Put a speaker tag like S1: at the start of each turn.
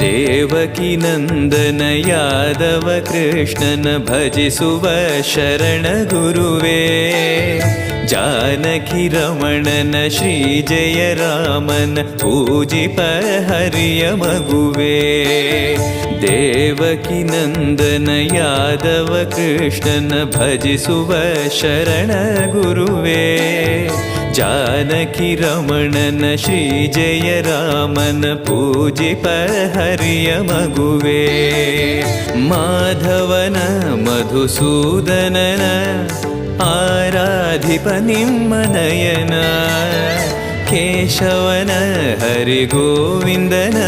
S1: देवकिनन्दन यादव कृष्णन भज सुभ शरण गुरुवे जनकी रमणन श्रीजय रामन पूजिपहर्य मगुवे देवकिनन्दन यादव कृष्णन भज सुव शरण गुरुवे किरमणन श्रीजय रामन पूजि पर्य मगुवे माधवन मधुसूदनन आराधिपनिम्मनयन केशवन हरिगोविन्दन।